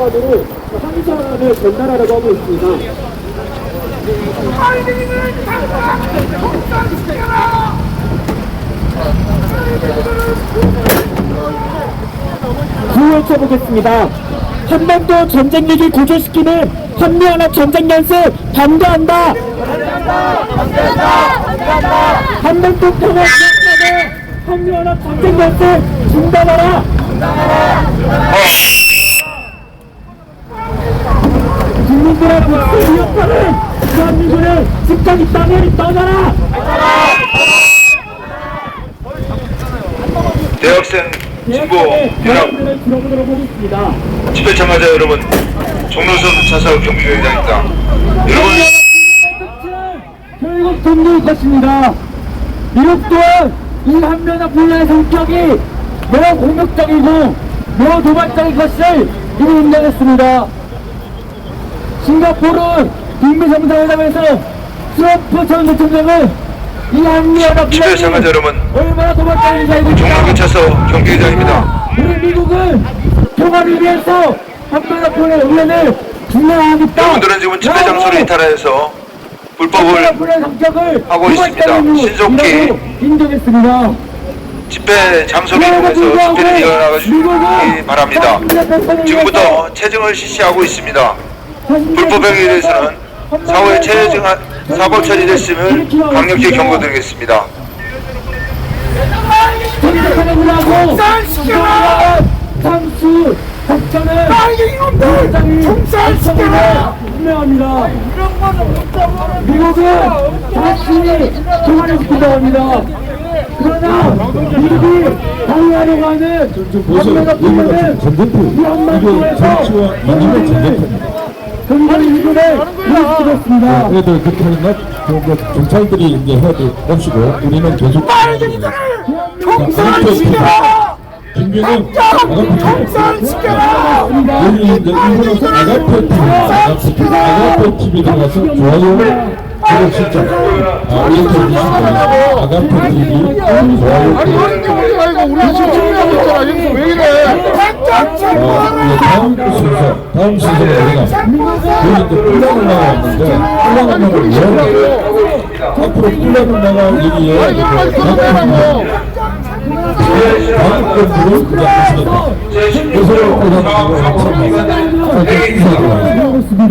기념사관으로 항전을 전달하려고 하고 있습니다. 구호쳐 보겠습니다. 한반도 전쟁 위기 구조시키는 한미연합 전쟁 연습 반대한다. 한반도 평화 기획단의 한미연합 전쟁 연습 중단하라. 국 민들의 복수 위협하는 대한민국을 직장이 땅에 떠나라. 대학생 대학생의 연합 들어보도록 하겠습니다. 집회 참가자 여러분 종로선 차서 경비회장입니다. 여러분 결국 돕는 것입니다. 이것 또한 이 한면의 분야의 성격이 매우 공격적이고 매우 도발적인 것을 이미 인정했습니다. 싱가포르 북미 정상회담에서 트럼프 전 대통령은 이 집회 참가자 여러분 얼마나 도발적인지. 종로교차서 경비회장입니다. 우리 미국은 평화를 위해서 한반도의 의원을 중요하겠다. 여러분들은 지금 집회 장소를 이탈해서 불법을 하고 있습니다. 신속히 인정했습니다. 집회 장소를 이용해서 집회를 이어나가 주시기 바랍니다. 지금부터 체증을 실시하고 있습니다. 불법 행위에 대해서는 사후에 체증 사고 처리됐음을 강력히 경고드리겠습니다. 합니다. 그러나 미국이 방해하려고 하는 한나라 분야는 이 한반도에서 정치와 민주의 전쟁 터입니다. 굉장히 미국을 일으키겠습니다. 그래도 그렇게 하는 건 경찰들이 이제 해야 될 것이고 우리는 계속 정상시켜라! 김경은 정상시켜라! 여기 이제 일본에서 아가페 TV, 아가페 아가페 TV 들어가서 좋아요. 그거 진짜. 아 이렇게 해주시면 아가페 TV 좋아요 아이고 우리 지금 준비하고 있잖아. 여기서 왜 이래 어, 다음 순서 다음 순서로 우리가 여기 이제 꿀라는 나가 왔는데 꿀라는 나가 왜 앞으로 꿀라는 나가 여기에 이렇게 다음 참여해서 그렇습니다.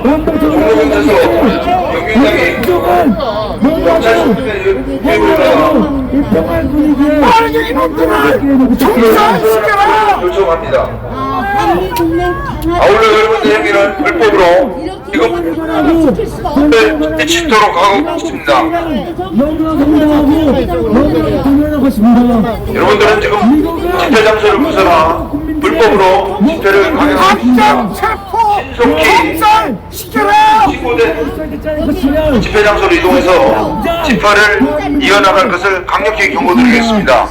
아, 이제 방에 전부 꿀라는 거는 평화의 분위기를 정상시켜라! 요청합니다. 아울러 여러분들 행위는 불법으로 지금 미치도록 하고 있습니다. 여러분들은 지금 집회 장소를 벗어나 불법으로 집회를 강행하고 있습니다. 신속히 신고된 집회 장소로 이동해서 집회를 이어나갈 것을 강력히 경고드리겠습니다.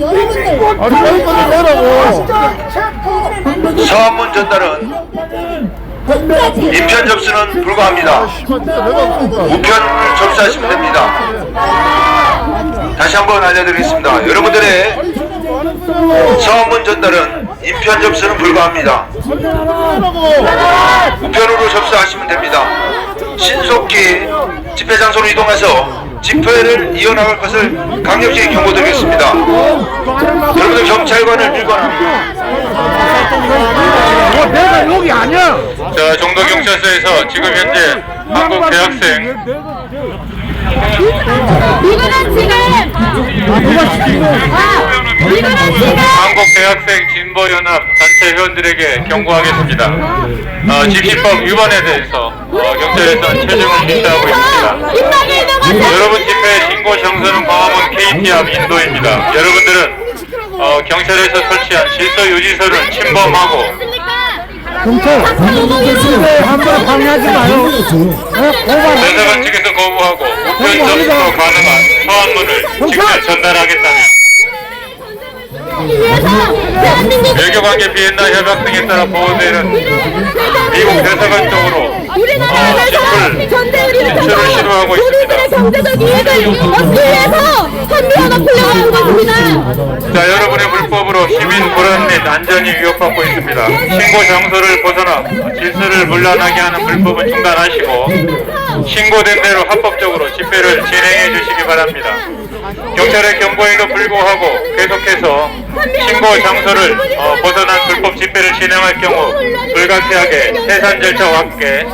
여러분들 아니 여기까지 내라고 서한문 전달은 인편 접수는 불가합니다. 우편을 접수하시면 됩니다. 다시 한번 알려드리겠습니다. 여러분들의 서한문 전달은 인편 접수는 불가합니다. 우편으로 접수하시면 됩니다. 신속히 집회 장소로 이동해서 집회를 이어나갈 것을 강력히 경고드리겠습니다. 여러분들 경찰관을 밀거나 내가 여기 아니야 자, 정도 경찰서에서 지금 현재 한국 대학생 이거는 지금 아 이거는 지금 한국 대학생 진보 연합 단체 회원들에게 경고하겠습니다. 어, 집시법 위반에 대해서 어, 경찰에서 체증을 실시하고 있습니다. 여러분 집회 신고 정서는 광화문 KT앞 인도입니다. 여러분들은 어, 경찰에서 설치한 질서 유지서를 침범하고 경찰 함부로 방해하지 마요 대사관 측에서 거부하고 우편 접수 가능한 서한문을 직접 전달하겠다며 외교관계 비엔나 협약 등에 따라 보호되는 미국 대사관 쪽으로 우리나라에서 집을 전쟁을 진출을 시도하고 있습니다. 경제적 이익을 얻기 위해서 한미화가 풀려가는 것입니다. 자, 여러분의 불법으로 시민 불안 및 안전이 위협받고 있습니다. 신고 장소를 벗어나 질서를 문란하게 하는 불법은 중단하시고 신고된 대로 합법적으로 집회를 진행해 주시기 바랍니다. 경찰의 경고에도 불구하고 계속해서 신고 장소를 어, 벗어난 불법 집회를 진행할 경우 불가피하게 해산 절차와 함께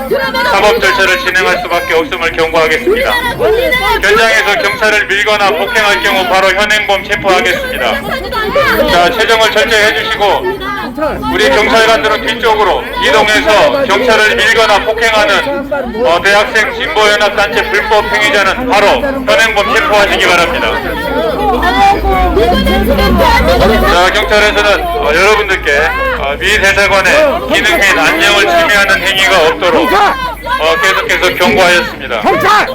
사법 절차를 진행할 수밖에 없음을 경고하겠습니다. 현장에서 경찰을 밀거나 폭행할 경우 바로 현행범 체포하겠습니다. 자, 체정을 철저히 해주시고 우리 경찰관들은 뒤쪽으로 이동해서 경찰을 밀거나 폭행하는 어, 대학생 진보연합단체 불법 행위자는 바로 현행범 체포하시기 바랍니다. 자, 경찰에서는 어, 여러분들께 어, 미 대사관의 기능 및 안녕을 침해하는 행위가 없도록 어, 계속해서 경고하였습니다. 경찰!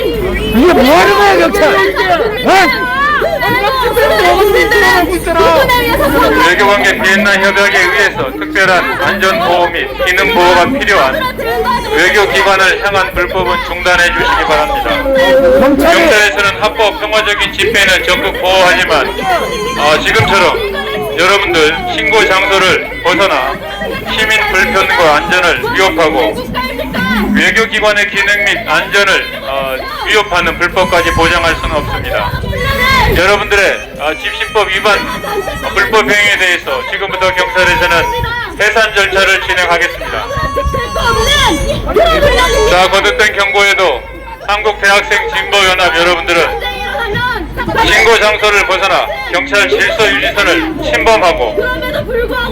이게 뭐 하는 거야, 경찰? 외교관계 비엔나 협약에 의해서 특별한 안전보호 및 기능보호가 필요한 외교기관을 향한 불법은 중단해 주시기 바랍니다. 경찰에서는 합법 평화적인 집회는 적극 보호하지만 어, 지금처럼 여러분들 신고 장소를 벗어나 시민 불편과 안전을 위협하고 외교기관의 기능 및 안전을 어, 위협하는 불법까지 보장할 수는 없습니다. 여러분들의 어, 집시법 위반 어, 불법 행위에 대해서 지금부터 경찰에서는 해산 절차를 진행하겠습니다. 자, 거듭된 경고에도 한국 대학생 진보연합 여러분들은 신고 장소를 벗어나 경찰 질서 유지선을 침범하고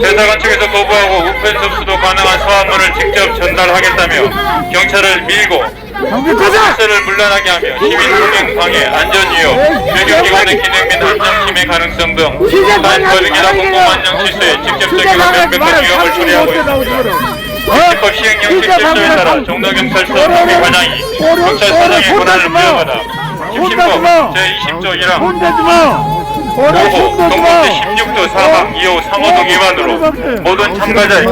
대사관 측에서 거부하고 우편 접수도 가능한 서한문을 직접 전달하겠다며 경찰을 밀고 질서를 물란하게 하며 시민 통행 방해, 안전 위협, 외교기관의 기능 및 안전 침해 가능성 등 사회권익이나 공공 안전 실수에 직접적이고 명백한 위협을 초래하고 있습니다. 입법 시행 형식 실수에 따라 종로경찰서 경비과장이 경찰서장의 권한을 부여받아 집신법 제20조 1항 혼내지 마! 5호 동범대 16도 4항 2호 3호동 위반으로 모든 참가자의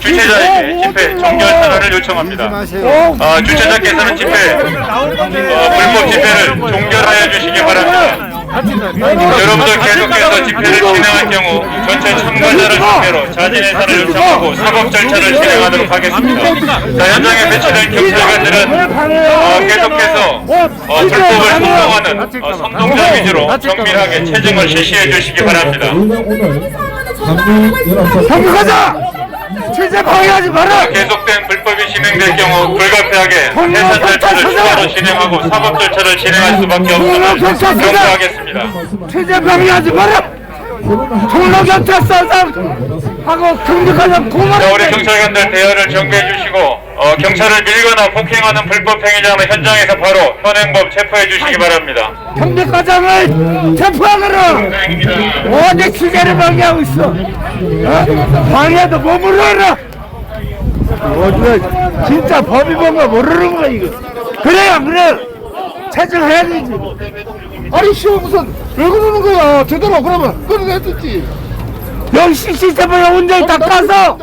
주최자에게 집회 종결 선언을 요청합니다. 아, 주최자께서는 집회 어, 불법 집회를 종결하여 주시기 바랍니다. 여러분들 계속해서 집회를 진행할 경우 전체 참가자를 상대로 자진 해산을 요청하고 사법 절차를 진행하도록 하겠습니다. 자, 현장에 배치된 경찰관들은 어, 계속해서 어, 불법을 선동하는 어, 선동자 위주로 정밀하게 체증을 실시해 주시기 바랍니다. 경찰가자! 취재 방해하지 마라! 계속된 불법이 진행될 경우 불가피하게 해산 절차를 추가로 진행하고 사법 절차를 진행할 수밖에 없음을 경고하겠습니다. 취재 방해하지 마라! 종로경찰서장 하고 경찰가자 자, 고만 우리 경찰관들 대열을 정비해 주시고 어, 경찰을 밀거나 폭행하는 불법 행위자는 현장에서 바로 현행범 체포해 주시기 바랍니다. 경찰과장을 체포하거라! 어디 취재를 방해하고 있어? 어? 방해도 몸으로 하라! 어디가 진짜 법이 뭔가 모르는 거야 이거 그래요 안 그래요? 체증해야 되지 아니 씨발 무슨 왜 그러는 거야? 제대로 그러면 끊어냈었지. 여기 CCTV에 온전히 다 까서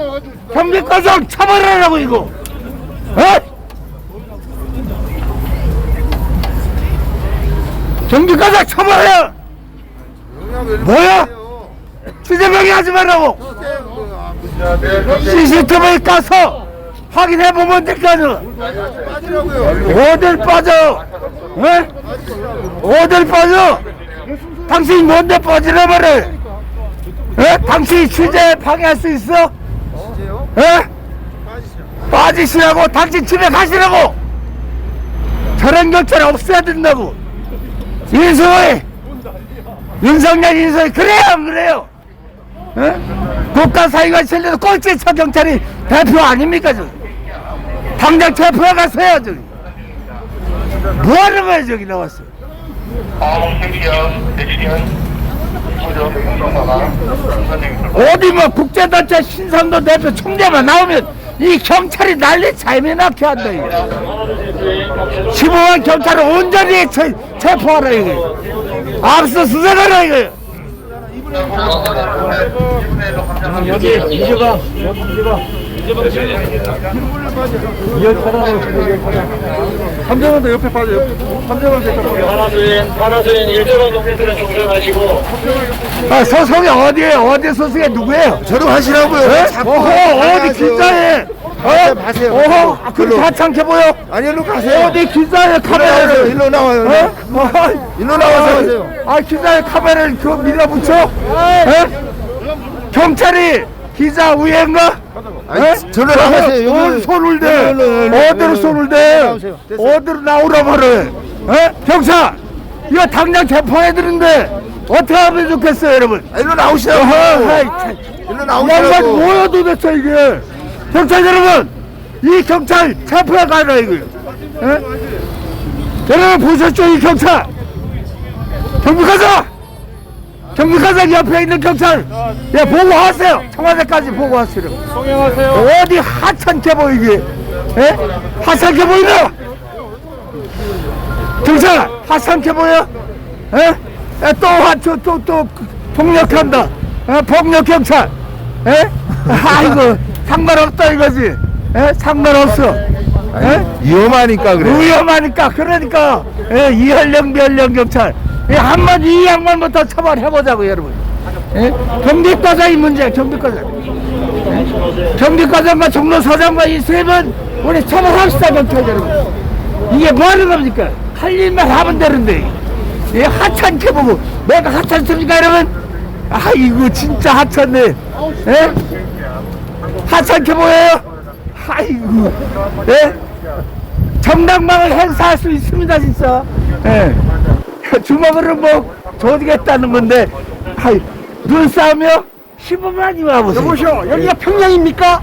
경비과장 처벌하라고 이거. 어? 경비과장 처벌해! 뭐야? 취재방해 하지 말라고! CCTV에 까서 확인해보면 될거 아니야. 어딜 빠져 어? 어딜 빠져 당신이 뭔데 빠지라 말해 에? 당신이 취재 방해할 수 있어? 에? 빠지시라고 당신 집에 가시라고 저런 경찰 없애야 된다고 인수위 윤석열 인수위 그래요 안 그래요? 에? 국가 사회가 실려도 꼴찌처 경찰이 대표 아닙니까 저 당장 가서요 저기 뭐 하는 거야 저기 나왔어? 어디 뭐 국제단체 신상도 대표 총재만 나오면 이 경찰이 난리 낳게 한다 이거? 15만 경찰을 온전히 체, 체포하라 이거. 앞서 수색하라 이거 여기 이재방 여기 이재방 함정원도 옆에 빠져 옆에 함정원 옆에 하나수인 하나수인 일재방 동생들은 종전하시고 아 소속이 어디에요? 어디 소속이 누구예요? 저도 하시라고요. 어허 어디 기자에 어? 가세요. 어허 아, 그렇게 하찮게 보여 아니 일로 가세요. 어디 기자에 나와요. 카메라를 일로 나와요. 어? 어? 일로 나와서 아 기자의 카메라를 그 밀어붙여? 에? 경찰이 기자 우회인가? 아니, 에? 저리로 나가세요. 여기. 어, 손을 대 일로, 일로, 일로, 어디로 일로. 손을 대. 어디로 나오라 말해 에? 경찰 이거 당장 체포해 드는데 어떻게 하면 좋겠어요 여러분 아, 일로 나오시라고. 일로 양반 나오시라고. 뭐야 도대체 이게 경찰 여러분 이 경찰 체포해 가라 이거요 에? 여러분 보셨죠 이 경찰? 경비과장 경비과장 옆에 있는 경찰. 예 보고하세요. 청와대까지 보고하시려 송영하세요. 어디 하찮게 보이게? 예? 하찮게 보이나? 경찰 하찮게 보여? 예? 예, 또 하초 또또 폭력한다. 예? 폭력 경찰. 예? 아이고 상관없다 이거지 예? 상관없어 예? 위험하니까 그래. 위험하니까 그러니까 예, 이현령 변령 경찰 예, 한마디 이 양반부터 처벌해보자고 여러분 예? 경비과장이 문제야 경비과장 예? 경비과장과 종로서장과 이 세 분 우리 처벌합시다 경찰 여러분 이게 뭐 하는 겁니까 할 일만 하면 되는데 예, 하찮게 보고 내가 하찮습니까 여러분 아이고 진짜 하찮네 예? 하찮게 보여요 아이고 예? 정당방을 행사할 수 있습니다 진짜 예. 주먹으로 뭐 조지겠다는 건데 아이, 눈싸움이요? 15만이 와보세요 여보시오 여기가 평양입니까?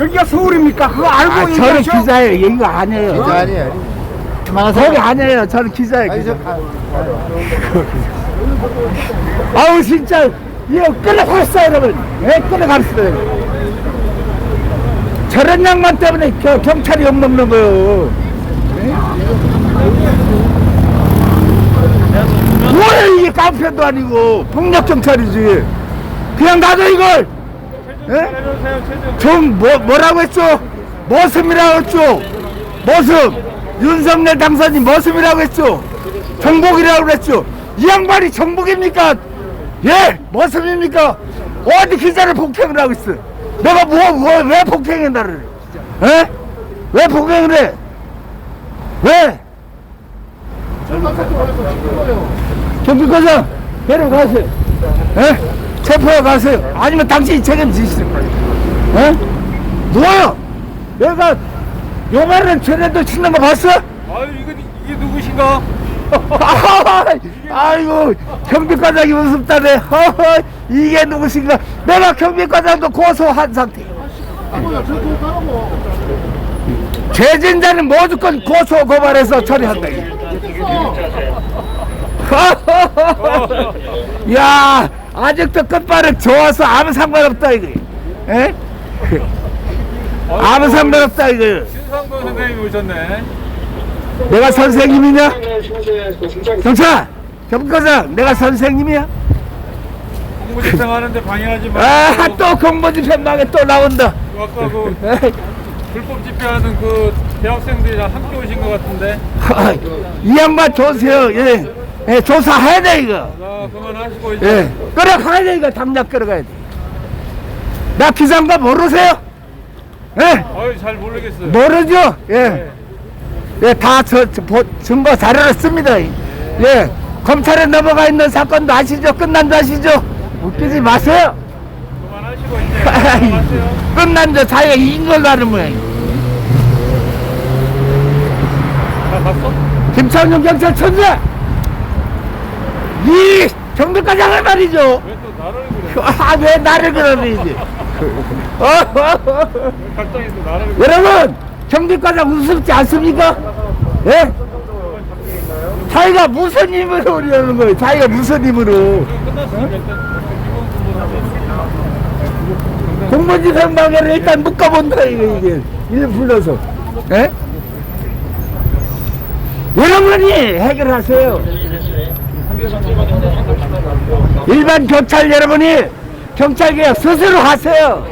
여기가 서울입니까? 그거 알고 아, 저는 얘기하셔 기자예요 이거 아니에요 기자 아니에요. 거기 아니에요 저는 기자예요 기자. 저, 가- 아우 진짜 이거 끌어갔어 여러분 왜 끌어갔어요 저런 양반 때문에 겨- 경찰이 욕먹는 거요. 예? 뭐야 이게 깡패도 아니고. 폭력 경찰이지. 그냥 놔둬 이걸. 예? 좀 뭐, 뭐라고 했죠? 머슴이라고 했죠? 머슴. 윤석열 당선인 머슴이라고 했죠? 정복이라고 그랬죠? 이 양반이 정복입니까? 예 머슴입니까? 어디 기자를 폭행을 하고 있어 내가 뭐, 뭐, 왜 폭행해 나를 에? 왜 폭행을 해 왜? 경비과장 데려가세요 에? 체포해 가세요 아니면 당신이 책임지시는 거예요 에? 누워요 내가 요만한 죄라도 치는 거 봤어? 아유 이거 이게 누구신가? 아이고 경비과장이 무섭다네 허허, 이게 누구신가 내가 경비과장도 고소한 상태 죄진자는 무조건 고소 고발해서 처리한다. 야 아직도 끝발을 좋아서 아무 상관없다 이거 에? 아무 상관없다 이거 신상도 선생님이 오셨네 내가 선생님이냐? 경찰! 경과장 내가 선생님이야? 공부 집행 하는데 방해하지 마 아, 또 공무집행방에 또 나온다. 아까 그 불법 집회하는 그 대학생들이 다 함께 오신 것 같은데 이 양반 조세요. 예. 예, 조사해야 돼, 이거. 자 그만하시고 이제 예. 끌어가야 돼, 이거. 당장 끌어가야 돼. 나 기상과 모르세요? 예. 아유 잘 모르겠어요 모르죠? 예. 예, 다 저, 저, 보, 증거 자료를 씁니다. 예. 검찰에 넘어가 있는 사건도 아시죠? 끝난 줄 아시죠? 웃기지 마세요. 그만하시고 이제 끝난 줄 자기가 이긴 걸 가는 모양이야. 다 갔어? 김창룡 경찰 천재! 이 경비과장을 말이죠. 왜 또 나를 그래 아, 왜 나를 그러는지. 갑자기 또 나를 그래 여러분, 경비과장 우습지 않습니까? 예? 자기가 무슨 힘으로 오려는 거예요? 자기가 무슨 힘으로? 끝났으니까 일단 기본 하세요 공무집행방해를 일단 묶어본다, 이거, 이게. 일 불러서. 예? 여러분이 해결하세요. 일반 경찰 여러분이 경찰개혁 스스로 하세요.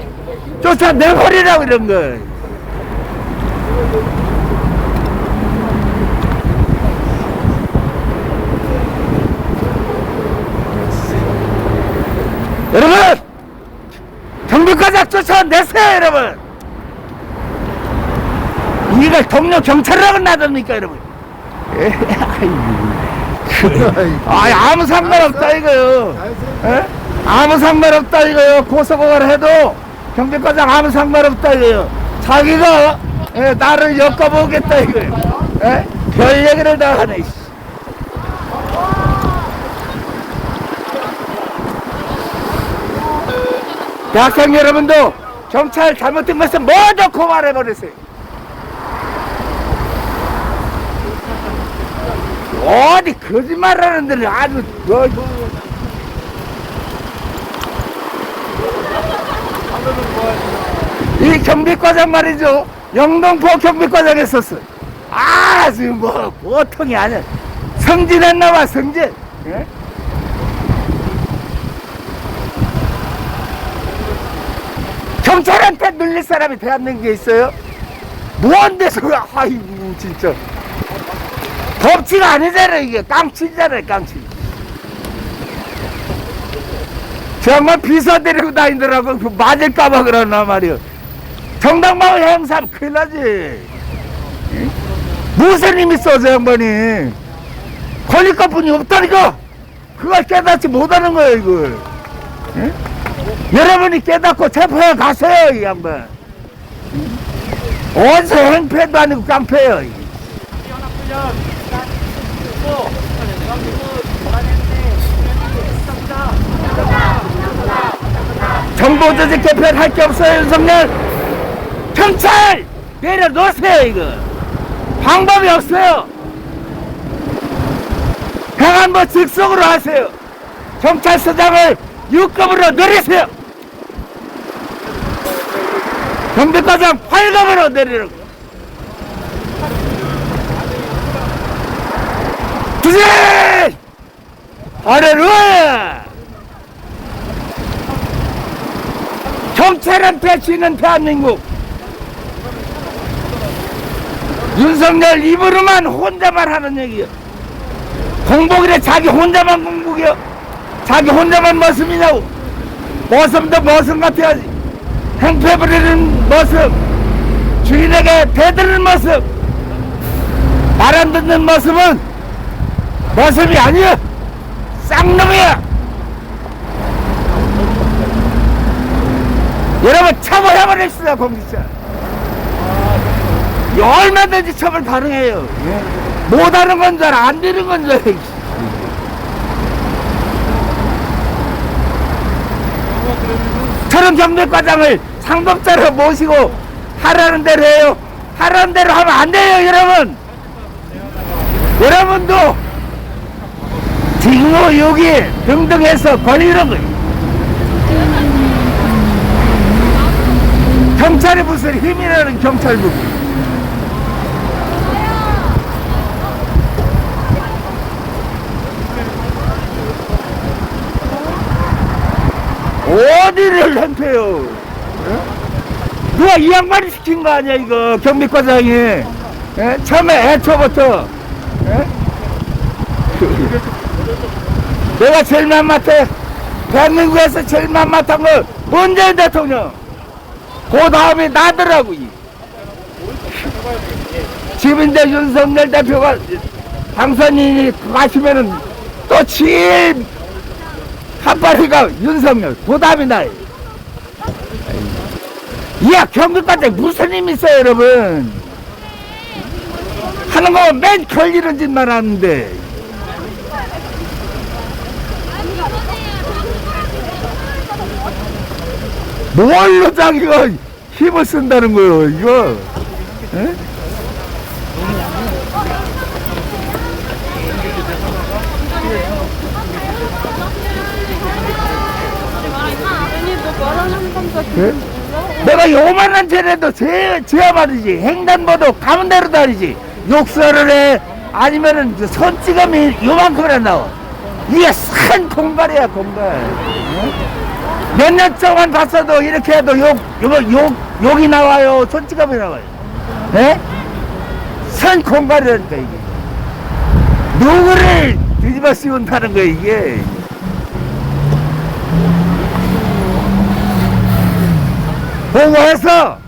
쫓아 내버리라고 이런 거. 여러분! 경비과장 쫓아 내세요, 여러분! 이걸 동료 경찰이라고 놔둡니까, 여러분? 에, 아이고. 아이, 아무 상관없다, 이거요. 에? 아무 상관없다, 이거요. 고소고발 해도 경비과장 아무 상관없다, 이거요. 자기가 에, 나를 엮어보겠다, 이거요. 에? 별 얘기를 다 하네, 씨. 대학생 여러분도 경찰 잘못된 것은 모두 고발해 버리세요. 어디 거짓말하는 데는 아주 뭐, 이 경비과장 말이죠. 영동포 경비과장 했었어. 아주 뭐 보통이 아니야. 성진했나 봐 성진. 예? 경찰한테 눌릴 사람이 대한민국에 있어요? 무한대서? 아이고 진짜. 법치가 아니잖아 이게. 깡치잖아요 깡치. 정말 비서 데리고 다니더라고 그 맞을까봐 그러나 말이야 정당방위 행사 큰일 나지. 응? 무슨 힘이 있어 저 양반이? 걸릴 것뿐이 없다니까. 그걸 깨닫지 못하는 거야 이걸. 응? 여러분이 깨닫고 체포해 가세요, 이 양반. 어디서 행패도 아니고 깡패요. 정보조직 개편 할게 없어요, 윤석열. 경찰! 내려놓으세요, 이거. 방법이 없어요. 행안부 즉석으로 하세요. 경찰서장을 6급으로 내리세요. 경비과장 8급으로 내리라고. 주제! 할렐루야! 경찰한테 지는 대한민국. 윤석열 입으로만 혼자만 하는 얘기야. 공복이래 자기 혼자만 공복이야. 자기 혼자만 머슴이냐고 머슴도 머슴 같아야지 행패 부리는 머슴 주인에게 대드는 모습 말 안 듣는 모습은 모습이 아니야 쌍놈이야 여러분 처벌해버립시다 공직자. 얼마든지 처벌 가능해요. 예? 못하는 건줄 알아. 안 되는 건 줄 저런 경비과장을 상급자로 모시고 하라는 대로 해요. 하라는 대로 하면 안 돼요, 여러분. 여러분도 징후 유기 등등 해서 걸리는 거예요. 경찰이 무슨 힘이라는 경찰국. 어디를 행패요? 누가 이 양반이 시킨 거 아니야 이거 경비과장이 예? 처음에 애초부터 예? 내가 제일 만mat해 대한민국에서 제일 만mat한 건 문재인 대통령 그 다음에 나더라고 이. 지금 이제 윤석열 대표가 당선인이 가시면은 또 제일 한바리가 윤석열 그 다음에 나 이야 경기까지 무슨 힘이 있어요 여러분? 하는 거맨 걸리는 짓만 하는데. 뭘로 자기가 힘을 쓴다는 거예요 이거? 에? 예? 내가 요만한 죄라도 죄, 죄야 말이지. 횡단보도 가면 대로 다니지. 욕설을 해. 아니면은 그 손찌검이 요만큼이나 나와. 이게 큰 공갈이야 공갈. 몇년 동안 봤어도 이렇게 해도 욕, 욕, 욕, 욕이 나와요. 손찌검이 나와요. 예? 선 공갈이라니까 이게. 누구를 뒤집어 씌운다는 거야 이게 보고해서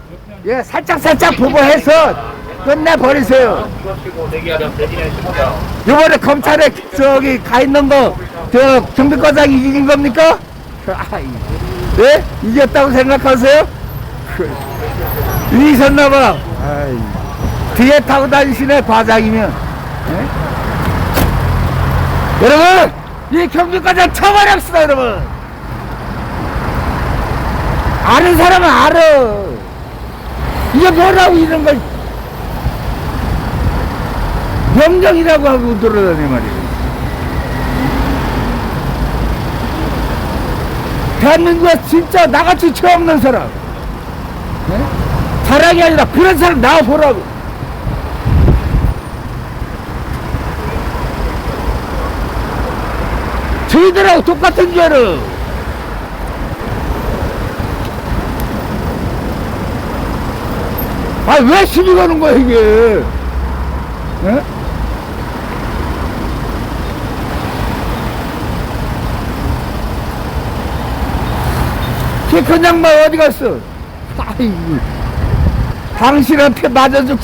예 살짝 살짝 보고해서 끝내 버리세요 요번에 검찰에 저기 가 있는 거저 경비과장 이긴 겁니까? 예? 이겼다고 생각하세요? 이기셨나봐 뒤에 타고 다니시네 과장이면 예? 여러분 이 경비과장 처벌합시다 여러분 아는 사람은 알아. 이게 뭐라고 이런 걸 명령이라고 하고 돌아다니 말이에요. 대한민국에 진짜 나같이 죄 없는 사람. 네? 사랑이 아니라 그런 사람 나와보라고. 저희들하고 똑같은 죄를 아 왜 시비 거는 거야 이게 예? 키큰 양반 어디 갔어? 아이고 당신한테 맞아 죽지